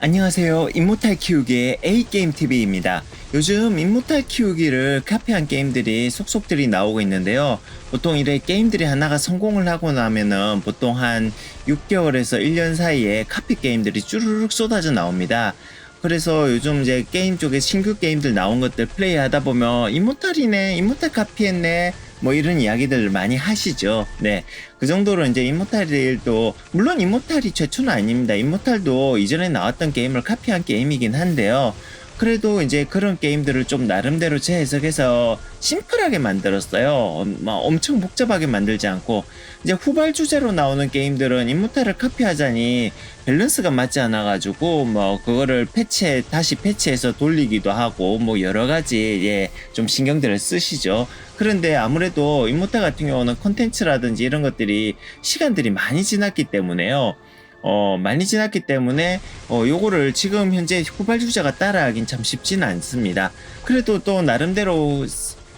안녕하세요. 인모탈 키우기의 A게임TV입니다. 요즘 인모탈 키우기를 카피한 게임들이 속속들이 나오고 있는데요. 보통 이래 게임들이 하나가 성공을 하고 나면은 보통 한 6개월에서 1년 사이에 카피 게임들이 쭈르륵 쏟아져 나옵니다. 그래서 요즘 이제 게임 쪽에 신규 게임들 나온 것들 플레이 하다 보면 인모탈이네, 인모탈 카피했네, 뭐 이런 이야기들을 많이 하시죠. 네. 그 정도로 이제 인모탈도, 물론 인모탈이 최초는 아닙니다. 인모탈도 이전에 나왔던 게임을 카피한 게임이긴 한데요. 그래도 이제 그런 게임들을 좀 나름대로 재해석해서 심플하게 만들었어요. 어, 막 엄청 복잡하게 만들지 않고 이제 후발 주제로 나오는 게임들은 인모탈을 카피하자니 밸런스가 맞지 않아 가지고 뭐 그거를 패치해 다시 패치해서 돌리기도 하고 뭐 여러 가지 예 좀 신경들을 쓰시죠. 그런데 아무래도 인모탈 같은 경우는 컨텐츠라든지 이런 것들이 시간들이 많이 지났기 때문에요. 어, 많이 지났기 때문에, 어, 요거를 지금 현재 후발주자가 따라하긴 참 쉽지는 않습니다. 그래도 또 나름대로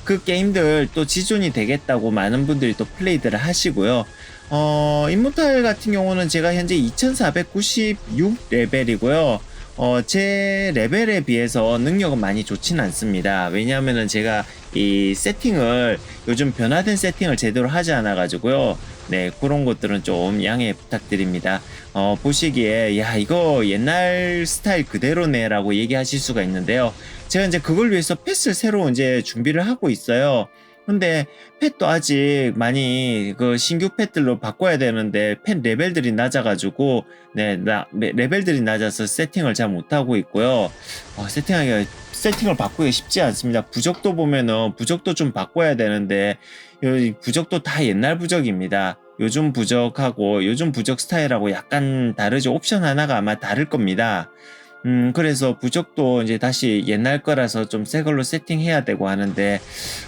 그 게임들 또 지존이 되겠다고 많은 분들이 또 플레이들을 하시고요. 어, 인모탈 같은 경우는 제가 현재 2496 레벨이고요. 어, 제 레벨에 비해서 능력은 많이 좋진 않습니다. 왜냐하면은 제가 이 세팅을 요즘 변화된 세팅을 제대로 하지 않아 가지고요. 네, 그런 것들은 좀 양해 부탁드립니다. 어, 보시기에 야, 이거 옛날 스타일 그대로네 라고 얘기하실 수가 있는데요. 제가 이제 그걸 위해서 패스를 새로 이제 준비를 하고 있어요. 근데 펫도 아직 많이 그 신규 펫들로 바꿔야 되는데 펫 레벨들이 낮아가지고 네 나, 레벨들이 낮아서 세팅을 잘 못하고 있고요. 어, 세팅하기가 세팅을 바꾸기 쉽지 않습니다. 부적도 보면은 부적도 좀 바꿔야 되는데 이 부적도 다 옛날 부적입니다. 요즘 부적하고 요즘 부적 스타일하고 약간 다르죠. 옵션 하나가 아마 다를 겁니다. 음, 그래서 부적도 이제 다시 옛날 거라서 좀 새 걸로 세팅해야 되고 하는데,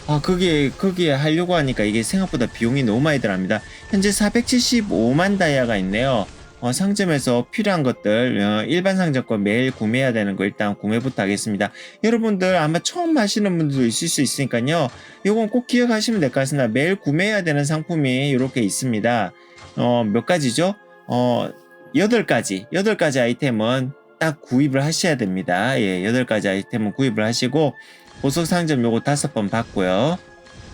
아, 거기에, 거기에 하려고 하니까 이게 생각보다 비용이 너무 많이 들어갑니다. 현재 475만 다이아가 있네요. 어, 상점에서 필요한 것들, 어, 일반 상점권 매일 구매해야 되는 거 일단 구매부터 하겠습니다. 여러분들 아마 처음 하시는 분들도 있을 수 있으니까요. 이건 꼭 기억하시면 될 것 같습니다. 매일 구매해야 되는 상품이 이렇게 있습니다. 어, 몇 가지죠? 어, 8가지, 8가지 아이템은 딱 구입을 하셔야 됩니다. 예, 8가지 아이템은 구입을 하시고 보석 상점 요거 다섯 번 받고요.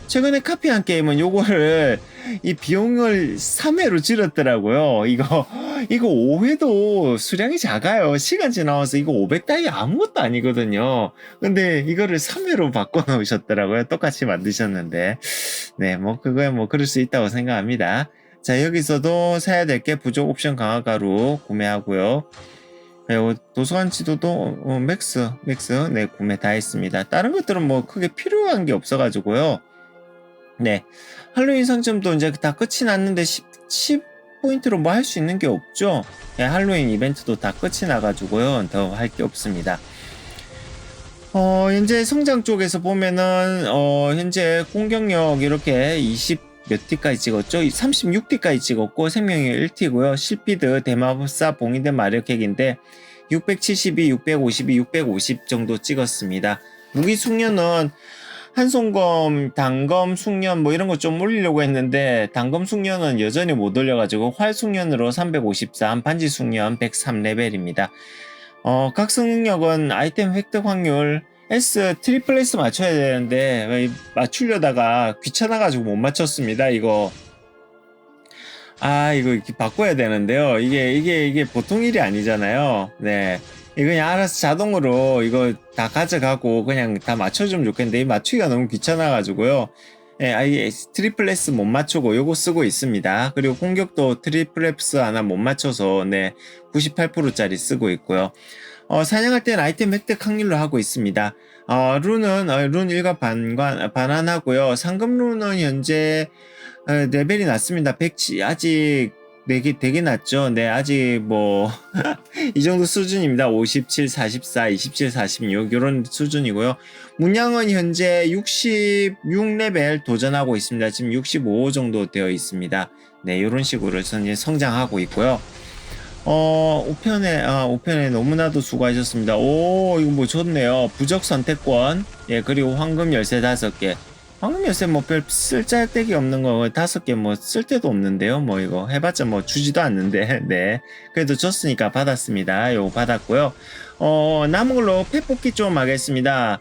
최근에 카피한 게임은 요거를 이 비용을 3회로 줄였더라고요. 이거 이거 5회도 수량이 작아요. 시간 지나와서 이거 500다이 아무것도 아니거든요. 근데 이거를 3회로 바꿔 놓으셨더라고요. 똑같이 만드셨는데. 네, 뭐 그거야 뭐 그럴 수 있다고 생각합니다. 자, 여기서도 사야 될 게 부족 옵션 강화 가루 구매하고요. 그리고 도서관 지도도 어, 맥스, 맥스, 네, 구매 다 했습니다. 다른 것들은 뭐 크게 필요한 게 없어가지고요. 네. 할로윈 상점도 이제 다 끝이 났는데 10, 10 포인트로 뭐 할 수 있는 게 없죠. 네, 할로윈 이벤트도 다 끝이 나가지고요. 더 할 게 없습니다. 어, 현재 성장 쪽에서 보면은, 어, 현재 공격력 이렇게 20, 몇 T까지 찍었죠? 36T까지 찍었고 생명력 1T고요. 실피드, 대마법사, 봉인된 마력핵인데 672, 652, 650 정도 찍었습니다. 무기 숙련은 한송검, 단검, 숙련 뭐 이런 거 좀 올리려고 했는데 단검 숙련은 여전히 못 올려가지고 활 숙련으로 353, 반지 숙련 103레벨입니다. 어, 각성 능력은 아이템 획득 확률 S 트리플 S 맞춰야 되는데 맞추려다가 귀찮아가지고 못 맞췄습니다. 이거 아 이거 이렇게 바꿔야 되는데요. 이게 이게 이게 보통 일이 아니잖아요. 네. 이거 그냥 알아서 자동으로 이거 다 가져가고 그냥 다 맞춰주면 좋겠는데 이 맞추기가 너무 귀찮아가지고요. 예, 아예 트리플 S 못 맞추고 요거 쓰고 있습니다. 그리고 공격도 트리플 S 하나 못 맞춰서 네 98%짜리 쓰고 있고요. 어, 사냥할 때는 아이템 획득 확률로 하고 있습니다. 어, 룬은 어, 룬 1과 반관, 반환하고요. 상금 룬은 현재 어, 레벨이 낮습니다. 100, 아직 되게, 되게 낮죠. 네, 아직 뭐, 이 정도 수준입니다. 57, 44, 27, 46, 이런 수준이고요. 문양은 현재 66레벨 도전하고 있습니다. 지금 65 정도 되어 있습니다. 네, 이런 식으로 현재 성장하고 있고요. 어, 5편에, 아, 5편에 너무나도 수고하셨습니다. 오, 이거 뭐 좋네요. 부적 선택권, 예, 그리고 황금 열쇠 5개. 방금 요새 뭐 별 쓸데기 없는 거 다섯 개 뭐 쓸데도 없는데요. 뭐 이거 해봤자 뭐 주지도 않는데 네 그래도 줬으니까 받았습니다. 요거 받았고요. 어 남은 걸로 펫 뽑기 좀 하겠습니다.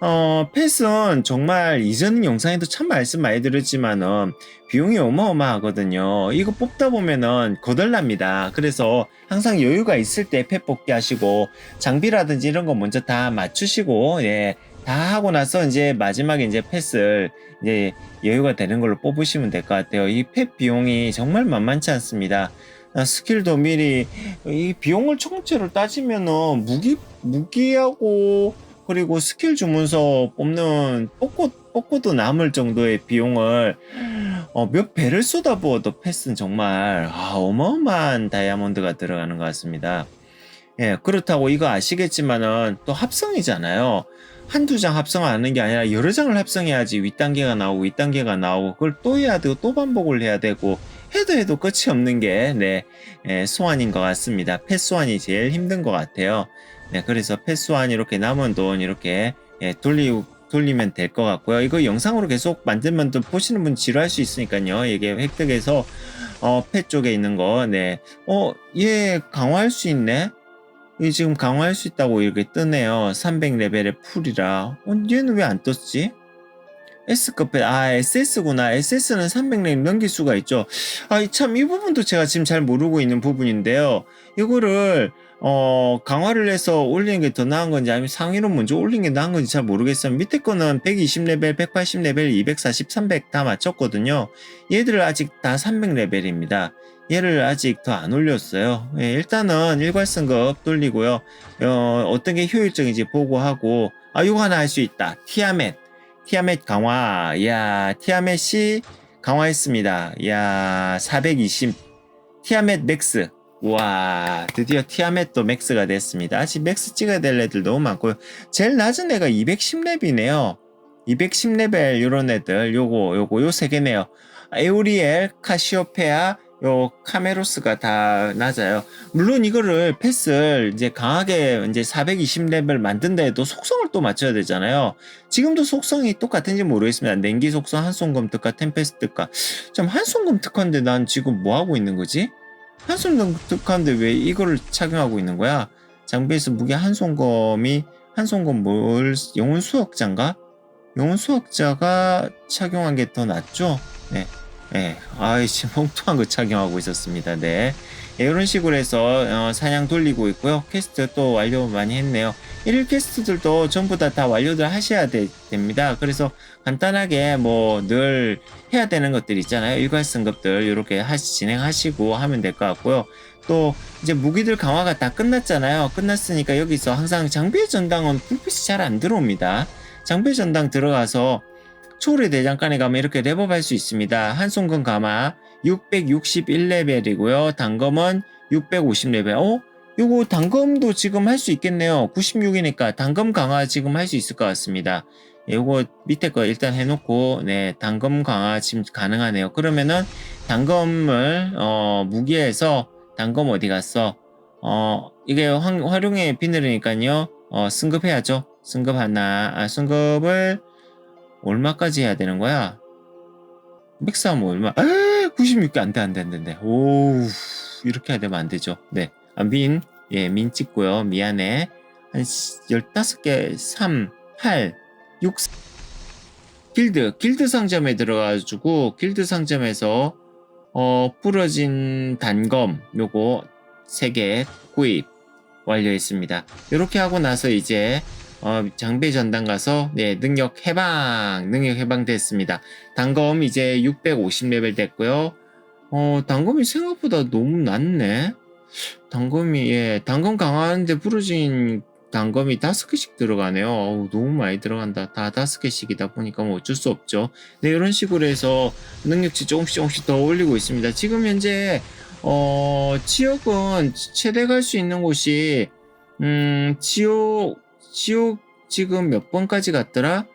어 펫은 정말 이전 영상에도 참 말씀 많이 드렸지만은 비용이 어마어마하거든요. 이거 뽑다 보면은 거덜납니다. 그래서 항상 여유가 있을 때 펫 뽑기 하시고 장비라든지 이런 거 먼저 다 맞추시고 예. 다 하고 나서 이제 마지막에 이제 펫을 이제 여유가 되는 걸로 뽑으시면 될 것 같아요. 이 펫 비용이 정말 만만치 않습니다. 아, 스킬도 미리 이 비용을 총체로 따지면은 무기 무기하고 그리고 스킬 주문서 뽑는 뽑고 뽑고도 남을 정도의 비용을 어, 몇 배를 쏟아부어도 펫은 정말 아, 어마어마한 다이아몬드가 들어가는 것 같습니다. 예, 그렇다고 이거 아시겠지만은 또 합성이잖아요. 한두 장 합성하는 게 아니라 여러 장을 합성해야지 윗단계가 나오고 윗단계가 나오고 그걸 또 해야 되고 또 반복을 해야 되고 해도 해도 끝이 없는 게 네, 예, 소환인 것 같습니다. 펫 소환이 제일 힘든 것 같아요. 네, 그래서 펫 소환 이렇게 남은 돈 이렇게 예, 돌리 돌리면 될 것 같고요. 이거 영상으로 계속 만들면 또 보시는 분 지루할 수 있으니까요. 이게 획득해서 어, 펫 쪽에 있는 거, 네, 어, 얘 강화할 수 있네. 이 지금 강화할 수 있다고 이렇게 뜨네요. 300레벨의 풀이라. 어, 얘는 왜 안 떴지? S급 배, 아, SS구나. SS는 300레벨 넘길 수가 있죠. 아, 참, 이 부분도 제가 지금 잘 모르고 있는 부분인데요. 이거를, 어, 강화를 해서 올리는 게 더 나은 건지 아니면 상위로 먼저 올리는 게 나은 건지 잘 모르겠어요. 밑에 거는 120레벨, 180레벨, 240, 300 다 맞췄거든요. 얘들 아직 다 300레벨입니다. 얘를 아직 더 안 올렸어요. 예, 일단은 일괄승급 돌리고요. 어, 어떤 게 효율적인지 보고하고, 아, 요거 하나 할 수 있다. 티아멧. 티아멧 강화. 야 티아멧이 강화했습니다. 야 420. 티아멧 맥스. 와, 드디어 티아멧도 맥스가 됐습니다. 아직 맥스 찍어야 될 애들 너무 많고요. 제일 낮은 애가 210렙이네요. 210레벨 요런 애들 요거 요거 요 세 개네요. 에우리엘, 카시오페아, 요 카메로스가 다 낮아요. 물론 이거를 패스를 이제 강하게 이제 420레벨 만든다 해도 속성을 또 맞춰야 되잖아요. 지금도 속성이 똑같은지 모르겠습니다. 냉기 속성, 한송검 특화, 템페스트 특화. 참 한송검 특화인데 난 지금 뭐 하고 있는 거지? 한송검 특화인데 왜 이거를 착용하고 있는 거야? 장비에서 무게 한송검이 한송검 뭘 영혼 수학자인가? 영혼 수학자가 착용한 게 더 낫죠? 네. 네, 아이씨 멍뚱한 거 착용하고 있었습니다. 네, 예, 이런 식으로 해서 어, 사냥 돌리고 있고요. 퀘스트 또 완료 많이 했네요. 1일 퀘스트들도 전부 다 다 완료들 하셔야 되, 됩니다. 그래서 간단하게 뭐 늘 해야 되는 것들 있잖아요. 일괄 승급들 이렇게 하시, 진행하시고 하면 될 것 같고요. 또 이제 무기들 강화가 다 끝났잖아요. 끝났으니까 여기서 항상 장비의 전당은 불빛이 잘 안 들어옵니다. 장비의 전당 들어가서 초월의 대장간에 가면 이렇게 랩업 할 수 있습니다. 한송근 가마 661레벨이고요. 단검은 650레벨. 어? 요거 단검도 지금 할 수 있겠네요. 96이니까 단검 강화 지금 할 수 있을 것 같습니다. 요거 밑에 거 일단 해놓고 네 단검 강화 지금 가능하네요. 그러면은 단검을 어, 무기에서 단검 어디 갔어? 어 이게 활, 활용의 비늘이니까요. 어 승급해야죠. 승급 하나 아 승급을 얼마까지 해야 되는 거야? 맥스하면 얼마? 아, 96개 안 돼, 안 돼, 안 돼, 안 돼. 오우, 이렇게 해야 되면 안 되죠. 네. 아, 민, 예, 민 찍고요. 미안해. 한 15개, 3, 8, 6, 길드, 길드 상점에 들어가가지고, 길드 상점에서, 어, 부러진 단검, 요거 3개 구입 완료했습니다. 이렇게 하고 나서 이제, 어, 장배 전당 가서 네, 능력 해방 능력 해방 됐습니다. 단검 이제 650레벨 됐고요. 어, 단검이 생각보다 너무 낮네. 단검이 예, 단검 강화하는데 부러진 단검이 다섯 개씩 들어가네요. 어우, 너무 많이 들어간다. 다 다섯 개씩이다 보니까 뭐 어쩔 수 없죠. 네, 이런 식으로 해서 능력치 조금씩 조금씩 더 올리고 있습니다. 지금 현재 어, 지역은 최대 갈 수 있는 곳이 음, 지옥 지옥 지금 몇 번까지 갔더라?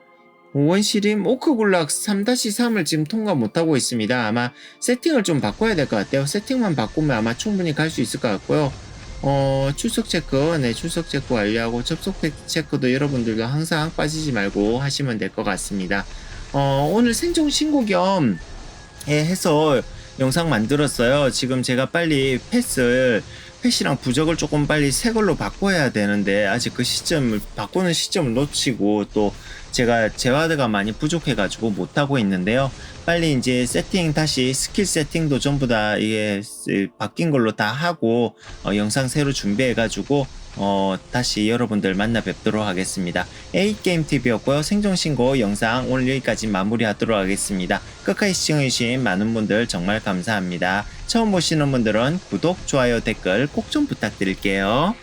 원시림 오크굴락 3-3을 지금 통과 못하고 있습니다. 아마 세팅을 좀 바꿔야 될 것 같아요. 세팅만 바꾸면 아마 충분히 갈 수 있을 것 같고요. 어, 출석 체크, 네, 출석 체크 완료하고 접속 체크도 여러분들도 항상 빠지지 말고 하시면 될 것 같습니다. 어, 오늘 생존 신고 겸 예, 해서 영상 만들었어요. 지금 제가 빨리 패스를 패시랑 부적을 조금 빨리 새 걸로 바꿔야 되는데 아직 그 시점을 바꾸는 시점을 놓치고 또 제가 재화드가 많이 부족해 가지고 못 하고 있는데요. 빨리 이제 세팅 다시 스킬 세팅도 전부 다 이게 쓰- 바뀐 걸로 다 하고 어, 영상 새로 준비해 가지고 어, 다시 여러분들 만나 뵙도록 하겠습니다. A게임TV였고요. 생존신고 영상 오늘 여기까지 마무리하도록 하겠습니다. 끝까지 시청해주신 많은 분들 정말 감사합니다. 처음 보시는 분들은 구독, 좋아요, 댓글 꼭 좀 부탁드릴게요.